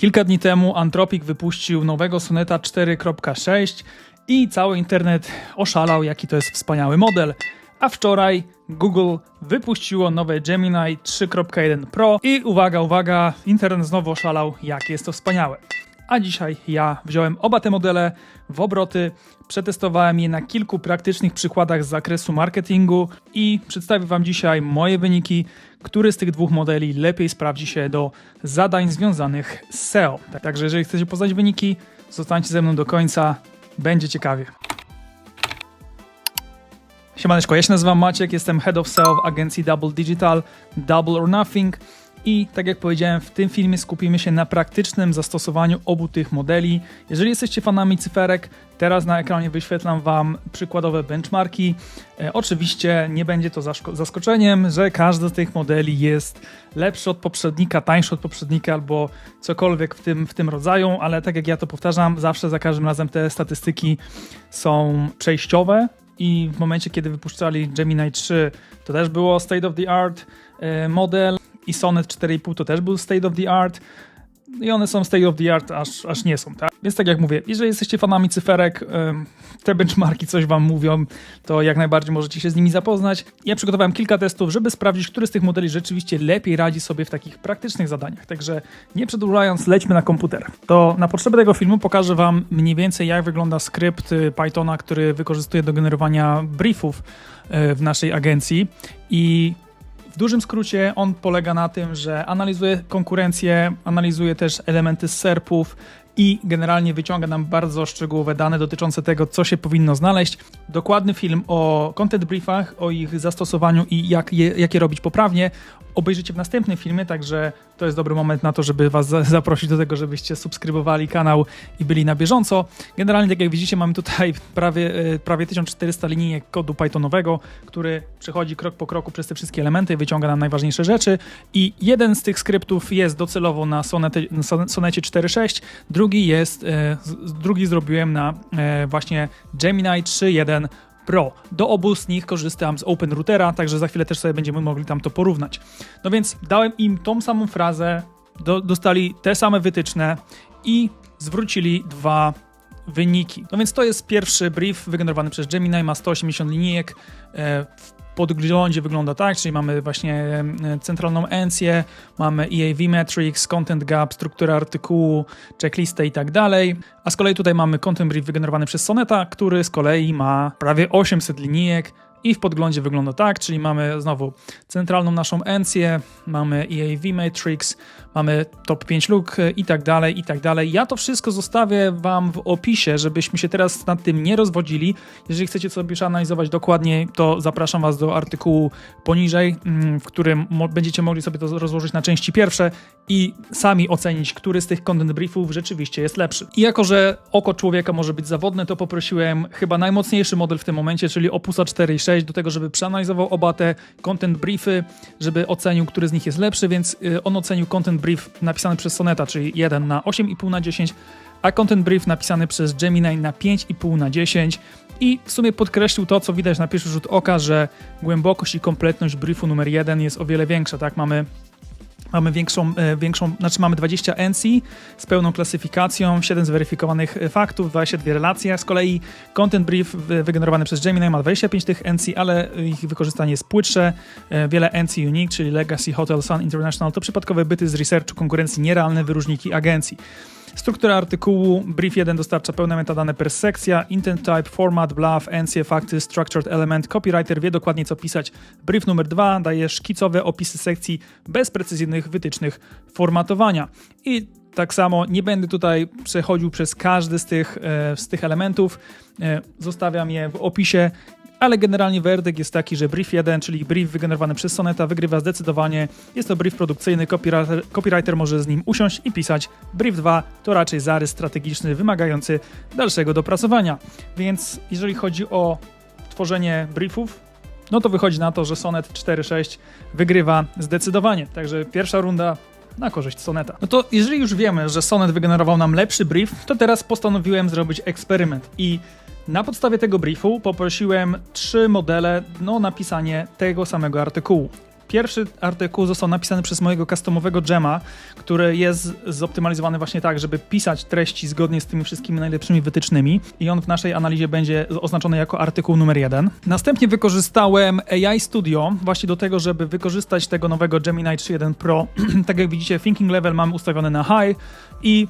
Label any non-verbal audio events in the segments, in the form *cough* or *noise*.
Kilka dni temu Anthropic wypuścił nowego Soneta 4.6 i cały internet oszalał, jaki to jest wspaniały model. A wczoraj Google wypuściło nowe Gemini 3.1 Pro i uwaga, uwaga, internet znowu oszalał, jakie jest to wspaniałe. A dzisiaj ja wziąłem oba te modele w obroty, przetestowałem je na kilku praktycznych przykładach z zakresu marketingu i przedstawię Wam dzisiaj moje wyniki, który z tych dwóch modeli lepiej sprawdzi się do zadań związanych z SEO. Także jeżeli chcecie poznać wyniki, zostańcie ze mną do końca, będzie ciekawie. Siemaneczko, ja się nazywam Maciek, jestem Head of SEO w agencji Double Digital, Double or Nothing i tak jak powiedziałem, w tym filmie skupimy się na praktycznym zastosowaniu obu tych modeli. Jeżeli jesteście fanami cyferek, teraz na ekranie wyświetlam Wam przykładowe benchmarki. E, oczywiście nie będzie to zaskoczeniem, że każdy z tych modeli jest lepszy od poprzednika, tańszy od poprzednika albo cokolwiek w tym, w tym rodzaju, ale tak jak ja to powtarzam, zawsze za każdym razem te statystyki są przejściowe, i w momencie, kiedy wypuszczali Gemini 3, to też było state of the art e, model i Sonet 4.5 to też był state of the art i one są state of the art, aż, aż nie są, tak? Więc tak jak mówię, jeżeli jesteście fanami cyferek, te benchmarki coś wam mówią, to jak najbardziej możecie się z nimi zapoznać. Ja przygotowałem kilka testów, żeby sprawdzić, który z tych modeli rzeczywiście lepiej radzi sobie w takich praktycznych zadaniach. Także nie przedłużając, lećmy na komputer. To na potrzeby tego filmu pokażę wam mniej więcej, jak wygląda skrypt y, Pythona, który wykorzystuję do generowania briefów y, w naszej agencji i dużym skrócie on polega na tym, że analizuje konkurencję, analizuje też elementy SERPów i generalnie wyciąga nam bardzo szczegółowe dane dotyczące tego, co się powinno znaleźć. Dokładny film o content briefach, o ich zastosowaniu i jak je, jak je robić poprawnie obejrzycie w następnym filmie, także to jest dobry moment na to, żeby Was zaprosić do tego, żebyście subskrybowali kanał i byli na bieżąco. Generalnie, tak jak widzicie, mamy tutaj prawie, e, prawie 1400 linijek kodu Pythonowego, który przechodzi krok po kroku przez te wszystkie elementy, wyciąga nam najważniejsze rzeczy i jeden z tych skryptów jest docelowo na, Sonety, na Sonecie 4.6, drugi jest, e, drugi zrobiłem na e, właśnie Gemini 3.1 Pro. Do obu z nich korzystam z Open Routera, także za chwilę też sobie będziemy mogli tam to porównać. No więc dałem im tą samą frazę, do, dostali te same wytyczne i zwrócili dwa wyniki. No więc to jest pierwszy brief wygenerowany przez Gemini, ma 180 linijek. E, podglądzie wygląda tak, czyli mamy właśnie e, centralną encję, mamy EAV metrics, content gap, strukturę artykułu, checklistę i tak dalej. A z kolei tutaj mamy content brief wygenerowany przez Soneta, który z kolei ma prawie 800 linijek, i w podglądzie wygląda tak, czyli mamy znowu centralną naszą encję, mamy EAV Matrix, mamy top 5 look i tak dalej, i tak dalej. Ja to wszystko zostawię Wam w opisie, żebyśmy się teraz nad tym nie rozwodzili. Jeżeli chcecie sobie przeanalizować dokładniej, to zapraszam Was do artykułu poniżej, mm, w którym będziecie mogli sobie to rozłożyć na części pierwsze i sami ocenić, który z tych content briefów rzeczywiście jest lepszy. I jako, że oko człowieka może być zawodne, to poprosiłem chyba najmocniejszy model w tym momencie, czyli Opusa 4.6 do tego, żeby przeanalizował oba te content briefy, żeby ocenił, który z nich jest lepszy, więc y, on ocenił content brief napisany przez Soneta, czyli 1 na 8,5 na 10, a content brief napisany przez Gemini na 5,5 na 10 i w sumie podkreślił to, co widać na pierwszy rzut oka, że głębokość i kompletność briefu numer 1 jest o wiele większa, tak? Mamy Mamy większą, e, większą, znaczy mamy 20 NC z pełną klasyfikacją, 7 zweryfikowanych faktów, 22 relacje. Z kolei content brief wygenerowany przez Gemini ma 25 tych NC, ale ich wykorzystanie jest płytsze. E, wiele NC unique, czyli Legacy Hotel Sun International, to przypadkowe byty z researchu konkurencji, nierealne wyróżniki agencji. Struktura artykułu, brief 1 dostarcza pełne metadane per sekcja, intent type, format, bluff, NC, fakty, structured element, copywriter wie dokładnie co pisać. Brief numer 2 daje szkicowe opisy sekcji bez precyzyjnych wytycznych formatowania. I tak samo nie będę tutaj przechodził przez każdy z tych, e, z tych elementów. E, zostawiam je w opisie ale generalnie werdykt jest taki, że brief 1, czyli brief wygenerowany przez Soneta, wygrywa zdecydowanie. Jest to brief produkcyjny, copywriter, copywriter może z nim usiąść i pisać. Brief 2 to raczej zarys strategiczny, wymagający dalszego dopracowania. Więc jeżeli chodzi o tworzenie briefów, no to wychodzi na to, że Sonet 4.6 wygrywa zdecydowanie. Także pierwsza runda na korzyść Soneta. No to jeżeli już wiemy, że Sonet wygenerował nam lepszy brief, to teraz postanowiłem zrobić eksperyment i na podstawie tego briefu poprosiłem trzy modele no, napisanie tego samego artykułu. Pierwszy artykuł został napisany przez mojego customowego Gema, który jest zoptymalizowany właśnie tak, żeby pisać treści zgodnie z tymi wszystkimi najlepszymi wytycznymi i on w naszej analizie będzie oznaczony jako artykuł numer jeden. Następnie wykorzystałem AI Studio właśnie do tego, żeby wykorzystać tego nowego Gemini 3.1 Pro. *clears throat* tak jak widzicie, thinking level mam ustawiony na high i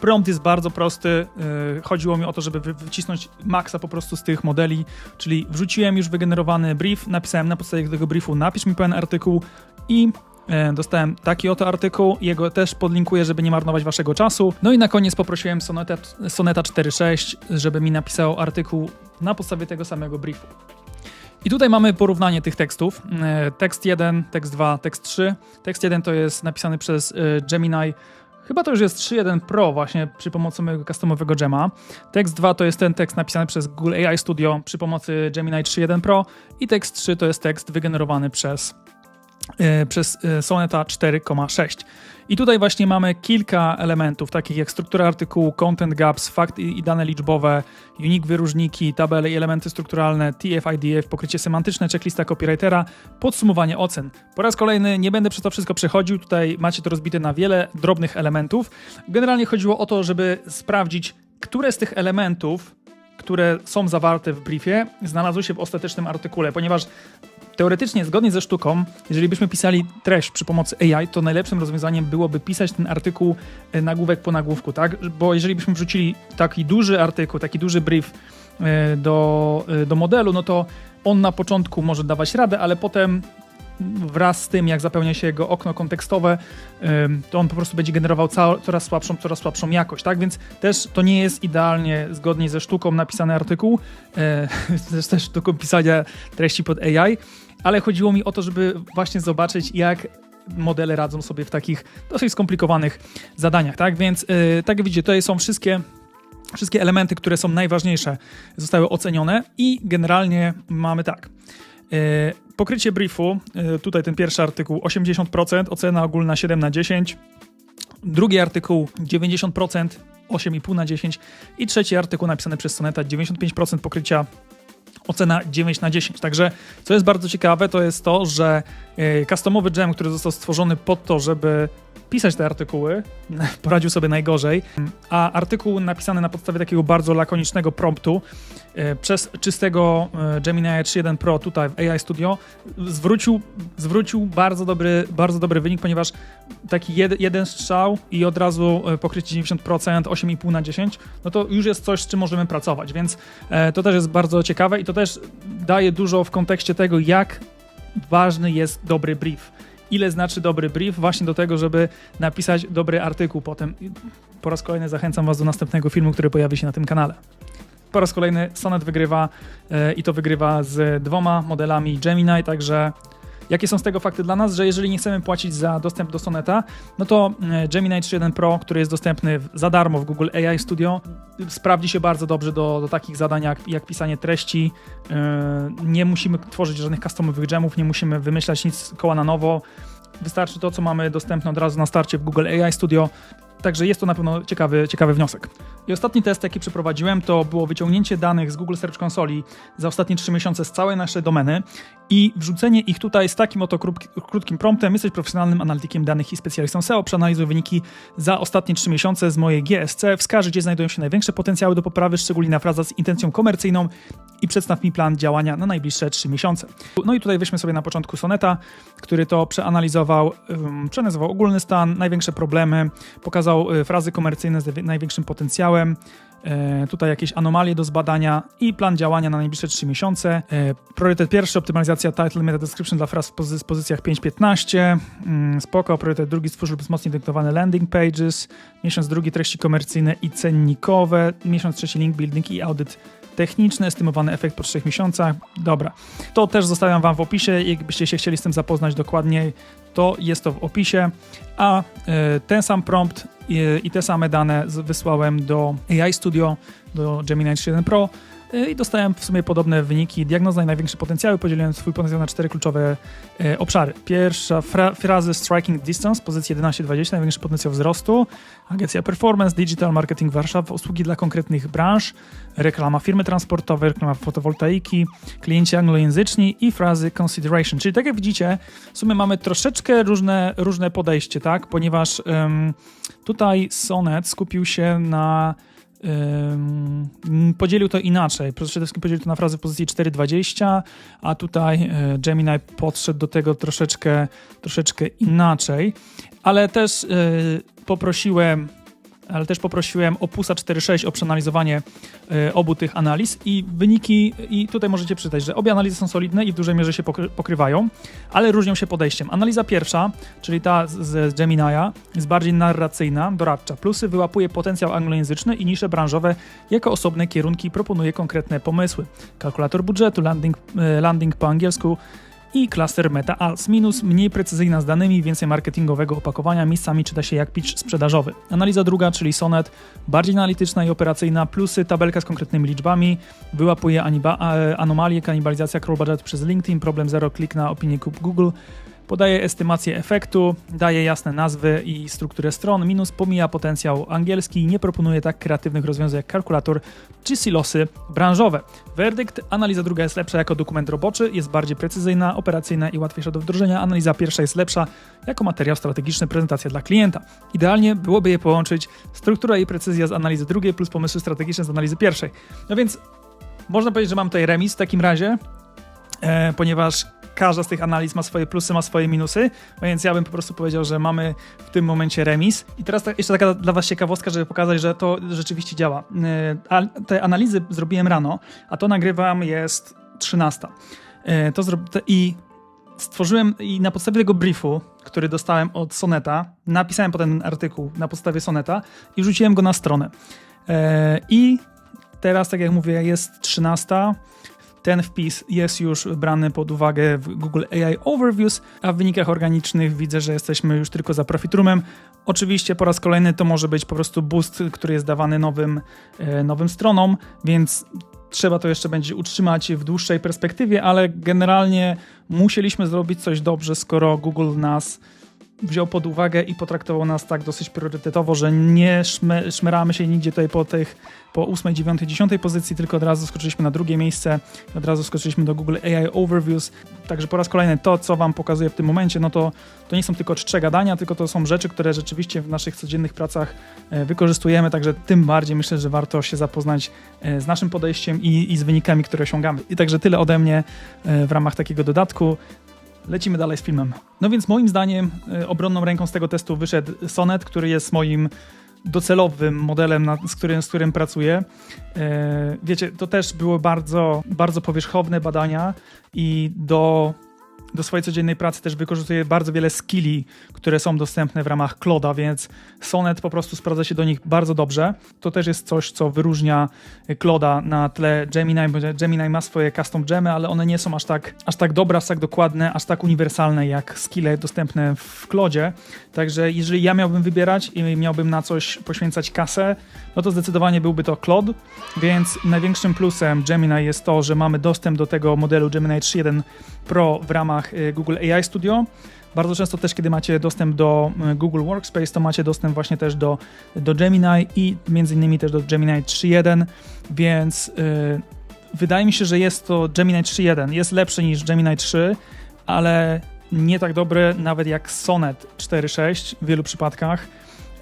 Prompt jest bardzo prosty. Yy, Chodziło mi o to, żeby wy- wycisnąć maksa po prostu z tych modeli, czyli wrzuciłem już wygenerowany brief, napisałem na podstawie tego briefu napisz mi pewien artykuł i e, dostałem taki oto artykuł. Jego też podlinkuję, żeby nie marnować waszego czasu. No i na koniec poprosiłem Soneta, Soneta 4.6, żeby mi napisał artykuł na podstawie tego samego briefu. I tutaj mamy porównanie tych tekstów. E, Tekst 1, tekst 2, tekst 3. Tekst 1 to jest napisany przez e, Gemini. Chyba to już jest 3.1 Pro właśnie przy pomocy mojego customowego Gema. Tekst 2 to jest ten tekst napisany przez Google AI Studio przy pomocy Gemini 3.1 Pro i tekst 3 to jest tekst wygenerowany przez przez e, Soneta 4,6. I tutaj właśnie mamy kilka elementów, takich jak struktura artykułu, content gaps, fakt i i dane liczbowe, unique wyróżniki, tabele i elementy strukturalne, TF, IDF, pokrycie semantyczne, checklista copywritera, podsumowanie ocen. Po raz kolejny nie będę przez to wszystko przechodził, tutaj macie to rozbite na wiele drobnych elementów. Generalnie chodziło o to, żeby sprawdzić, które z tych elementów które są zawarte w briefie, znalazły się w ostatecznym artykule, ponieważ teoretycznie, zgodnie ze sztuką, jeżeli byśmy pisali treść przy pomocy AI, to najlepszym rozwiązaniem byłoby pisać ten artykuł e, nagłówek po nagłówku, tak? Bo jeżeli byśmy wrzucili taki duży artykuł, taki duży brief e, do, e, do modelu, no to on na początku może dawać radę, ale potem wraz z tym, jak zapełnia się jego okno kontekstowe, to on po prostu będzie generował coraz słabszą, coraz słabszą jakość, tak? Więc też to nie jest idealnie zgodnie ze sztuką napisany artykuł, *laughs* też, też sztuką pisania treści pod AI, ale chodziło mi o to, żeby właśnie zobaczyć, jak modele radzą sobie w takich dosyć skomplikowanych zadaniach, tak? Więc e, tak jak widzicie, tutaj są wszystkie wszystkie elementy, które są najważniejsze, zostały ocenione i generalnie mamy tak. E, Pokrycie briefu, e, tutaj ten pierwszy artykuł 80%, ocena ogólna 7 na 10. Drugi artykuł 90%, 8,5 na 10. I trzeci artykuł napisany przez Soneta 95% pokrycia, ocena 9 na 10. Także co jest bardzo ciekawe, to jest to, że e, customowy gem, który został stworzony pod to, żeby pisać te artykuły, *laughs* poradził sobie najgorzej, a artykuł napisany na podstawie takiego bardzo lakonicznego promptu e, przez czystego e, Gemini 3.1 Pro tutaj w AI Studio zwrócił, zwrócił bardzo dobry, bardzo dobry wynik, ponieważ taki jed, jeden strzał i od razu e, pokrycie 90%, 8,5 na 10, no to już jest coś, z czym możemy pracować, więc to też jest bardzo ciekawe i to też daje dużo w kontekście tego, jak ważny jest dobry brief. Ile znaczy dobry brief właśnie do tego, żeby napisać dobry artykuł potem. Po raz kolejny zachęcam Was do następnego filmu, który pojawi się na tym kanale. Po raz kolejny Sonet wygrywa e, i to wygrywa z dwoma modelami Gemini, także jakie są z tego fakty dla nas, że jeżeli nie chcemy płacić za dostęp do Soneta, no to e, Gemini 3.1 Pro, który jest dostępny za darmo w Google AI Studio, sprawdzi się bardzo dobrze do, do takich zadań jak, jak pisanie treści. E, Nie musimy tworzyć żadnych customowych gemów, nie musimy wymyślać nic koła na nowo. Wystarczy to, co mamy dostępne od razu na starcie w Google AI Studio. Także jest to na pewno ciekawy, ciekawy wniosek. I ostatni test, jaki przeprowadziłem, to było wyciągnięcie danych z Google Search Console za ostatnie 3 miesiące z całej naszej domeny i wrzucenie ich tutaj z takim oto krótki- krótkim promptem. Jesteś profesjonalnym analitykiem danych i specjalistą SEO. Przeanalizuj wyniki za ostatnie 3 miesiące z mojej GSC. Wskaż, gdzie znajdują się największe potencjały do poprawy, szczególnie na fraza z intencją komercyjną i przedstaw mi plan działania na najbliższe 3 miesiące. No i tutaj weźmy sobie na początku Soneta, który to przeanalizował, um, przeanalizował ogólny stan, największe problemy, pokazał y, frazy komercyjne z najwi- największym potencjałem, e, tutaj jakieś anomalie do zbadania i plan działania na najbliższe 3 miesiące. E, priorytet pierwszy, optymalizacja title meta description dla fraz w pozycjach 5-15. Mm, spoko. Priorytet drugi, stwórz lub wzmocnij dyktowane landing pages. Miesiąc drugi, treści komercyjne i cennikowe. Miesiąc trzeci, link building i audyt techniczny, estymowany efekt po 3 miesiącach. Dobra. To też zostawiam Wam w opisie. Jakbyście się chcieli z tym zapoznać dokładniej, to jest to w opisie. A e, ten sam prompt i, i te same dane wysłałem do AI Studio, do Gemini 3.1 Pro, e, i dostałem w sumie podobne wyniki. Diagnoza i największe potencjały. Podzieliłem swój potencjał na cztery kluczowe e, obszary. Pierwsza fra frazy striking distance, pozycja 11-20, największy potencjał wzrostu. Agencja performance, digital marketing Warszawa, usługi dla konkretnych branż, reklama firmy transportowej, reklama fotowoltaiki, klienci anglojęzyczni i frazy consideration. Czyli tak jak widzicie, w sumie mamy troszeczkę różne, różne podejście, tak? Ponieważ em, tutaj Sonet skupił się na Ym, podzielił to inaczej. Przede wszystkim podzielił to na frazy w pozycji 4.20, a tutaj e, Gemini podszedł do tego troszeczkę, troszeczkę inaczej. Ale też e, poprosiłem ale też poprosiłem Opusa 4.6 o przeanalizowanie e, obu tych analiz i wyniki, i tutaj możecie przeczytać, że obie analizy są solidne i w dużej mierze się pokry- pokrywają, ale różnią się podejściem. Analiza pierwsza, czyli ta z, Gemini'a, jest bardziej narracyjna, doradcza. Plusy wyłapuje potencjał anglojęzyczny i nisze branżowe jako osobne kierunki proponuje konkretne pomysły. Kalkulator budżetu, landing, e, landing po angielsku, i klaster Meta Als. Minus mniej precyzyjna z danymi, więcej marketingowego opakowania, miejscami czyta się jak pitch sprzedażowy. Analiza druga, czyli Sonet, bardziej analityczna i operacyjna, plusy, tabelka z konkretnymi liczbami, wyłapuje a- anomalie, kanibalizacja crawl budget przez LinkedIn, problem zero, klik na opinię Google, Podaje estymację efektu, daje jasne nazwy i strukturę stron, minus pomija potencjał angielski i nie proponuje tak kreatywnych rozwiązań jak kalkulator czy silosy branżowe. Werdykt, analiza druga jest lepsza jako dokument roboczy, jest bardziej precyzyjna, operacyjna i łatwiejsza do wdrożenia, analiza pierwsza jest lepsza jako materiał strategiczny, prezentacja dla klienta. Idealnie byłoby je połączyć struktura i precyzja z analizy drugiej plus pomysły strategiczne z analizy pierwszej. No więc można powiedzieć, że mam tutaj remis w takim razie, e, ponieważ każda z tych analiz ma swoje plusy, ma swoje minusy, więc ja bym po prostu powiedział, że mamy w tym momencie remis. I teraz tak, jeszcze taka dla Was ciekawostka, żeby pokazać, że to rzeczywiście działa. E, Te analizy zrobiłem rano, a to nagrywam jest 13. E, To I stworzyłem i na podstawie tego briefu, który dostałem od Soneta, napisałem potem artykuł na podstawie Soneta i wrzuciłem go na stronę. E, I teraz, tak jak mówię, jest 13. Ten wpis jest już brany pod uwagę w Google AI Overviews, a w wynikach organicznych widzę, że jesteśmy już tylko za Profitroomem. Oczywiście po raz kolejny to może być po prostu boost, który jest dawany nowym, e, nowym stronom, więc trzeba to jeszcze będzie utrzymać w dłuższej perspektywie, ale generalnie musieliśmy zrobić coś dobrze, skoro Google nas wziął pod uwagę i potraktował nas tak dosyć priorytetowo, że nie szme, szmeramy się nigdzie tutaj po tych po 8, 9, 10 pozycji, tylko od razu skoczyliśmy na drugie miejsce, od razu skoczyliśmy do Google AI Overviews. Także po raz kolejny to, co Wam pokazuję w tym momencie, no to, to nie są tylko czcze gadania, tylko to są rzeczy, które rzeczywiście w naszych codziennych pracach e, wykorzystujemy, także tym bardziej myślę, że warto się zapoznać e, z naszym podejściem i, i z wynikami, które osiągamy. I także tyle ode mnie e, w ramach takiego dodatku. Lecimy dalej z filmem. No więc moim zdaniem y, obronną ręką z tego testu wyszedł Sonet, który jest moim docelowym modelem, na, z, którym, z którym pracuję. E, wiecie, to też było bardzo, bardzo powierzchowne badania i do, do swojej codziennej pracy też wykorzystuję bardzo wiele skilli, które są dostępne w ramach Cloda, więc Sonet po prostu sprawdza się do nich bardzo dobrze. To też jest coś, co wyróżnia Cloda na tle Gemini, bo Gemini ma swoje custom gemy, ale one nie są aż tak, aż tak dobre, aż tak dokładne, aż tak uniwersalne jak skille dostępne w Clodzie. Także jeżeli ja miałbym wybierać i miałbym na coś poświęcać kasę, no to zdecydowanie byłby to Claude, więc największym plusem Gemini jest to, że mamy dostęp do tego modelu Gemini 3.1 Pro w ramach y, Google AI Studio. Bardzo często też, kiedy macie dostęp do y, Google Workspace, to macie dostęp właśnie też do, do Gemini i między innymi też do Gemini 3.1, więc y, wydaje mi się, że jest to Gemini 3.1. Jest lepszy niż Gemini 3, ale nie tak dobry nawet jak Sonnet 4.6 w wielu przypadkach.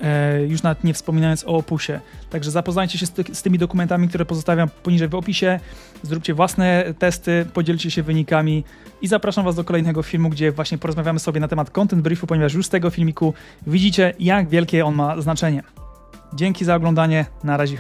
E, już nawet nie wspominając o opusie. Także zapoznajcie się z, ty- z tymi dokumentami, które pozostawiam poniżej w opisie. Zróbcie własne testy, podzielcie się wynikami i zapraszam Was do kolejnego filmu, gdzie właśnie porozmawiamy sobie na temat content briefu, ponieważ już z tego filmiku widzicie, jak wielkie on ma znaczenie. Dzięki za oglądanie. Na razie.